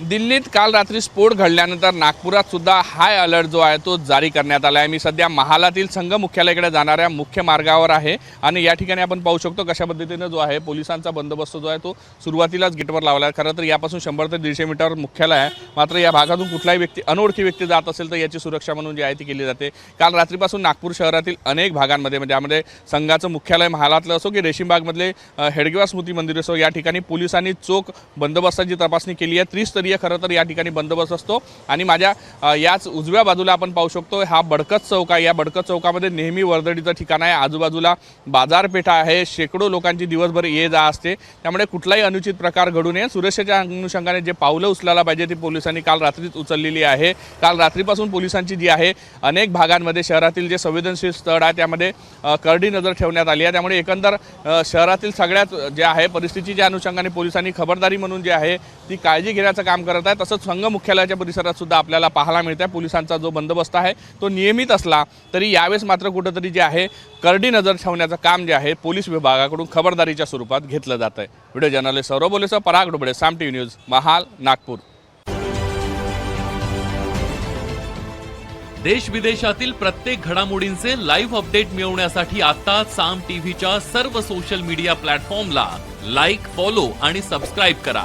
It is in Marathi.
दिल्लीत काल रात्री स्फोट घडल्यानंतर नागपुरात सुद्धा हाय अलर्ट जो आहे तो जारी करण्यात आला आहे मी सध्या महालातील संघ मुख्यालयाकडे जाणाऱ्या मुख्य मार्गावर आहे आणि या ठिकाणी आपण पाहू शकतो कशा पद्धतीनं जो आहे पोलिसांचा बंदोबस्त जो आहे तो सुरुवातीलाच गेटवर लावला आहे. खरं तर यापासून शंभर ते दीडशे मीटर मुख्यालय आहे. मात्र या भागातून कुठलाही व्यक्ती अनोळखी व्यक्ती जात असेल तर याची सुरक्षा म्हणून जी आहे ती केली जाते. काल रात्रीपासून नागपूर शहरातील अनेक भागांमध्ये म्हणजे यामध्ये संघाचं मुख्यालय महालातलं असो की रेशीमबागमधले हेडगेवा स्मृती मंदिर असो या ठिकाणी पोलिसांनी चोख बंदोबस्ताची तपासणी केली आहे. त्रिस्तरीय खरं तर या ठिकाणी बंदोबस्त असतो. आणि माझ्या याच उजव्या बाजूला आपण पाहू शकतो हा बडकत चौक आहे. या बडकत चौकामध्ये नेहमी वर्दळीचं ठिकाण आहे. आजूबाजूला बाजारपेठा आहे. शेकडो लोकांची दिवसभर ये जा असते. त्यामुळे कुठलाही अनुचित प्रकार घडू नये. सुरक्षेच्या अनुषंगाने जे पावलं उचलायला पाहिजे ती पोलिसांनी काल रात्रीच उचललेली आहे. काल रात्रीपासून पोलिसांची जी आहे अनेक भागांमध्ये शहरातील जे संवेदनशील स्थळ आहे त्यामध्ये करडी नजर ठेवण्यात आली आहे. त्यामुळे एकंदर शहरातील सगळ्यात जे आहे परिस्थितीच्या अनुषंगाने पोलिसांनी खबरदारी म्हणून जी आहे ती काळजी घेण्याचं काम करत आहे. तसंच संघ मुख्यालयाच्या परिसरात सुद्धा आपल्याला पाहायला मिळत आहे पोलिसांचा जो बंदोबस्त आहे तो नियमित असला तरी यावेळेस मात्र कुठंतरी जे आहे करडी नजर ठेवण्याचं काम जे आहे पोलीस विभागाकडून खबरदारीच्या स्वरूपात घेतलं जात आहे व्हिडिओ जर्नलिस्ट सौरभ बोलेसह पराग डुबडे साम टी न्यूज महाल नागपूर. देश विदेशातील प्रत्येक घडामोडींचे लाईव्ह अपडेट मिळवण्यासाठी आता साम टीव्हीच्या सर्व सोशल मीडिया प्लॅटफॉर्मला लाईक फॉलो आणि सबस्क्राईब करा.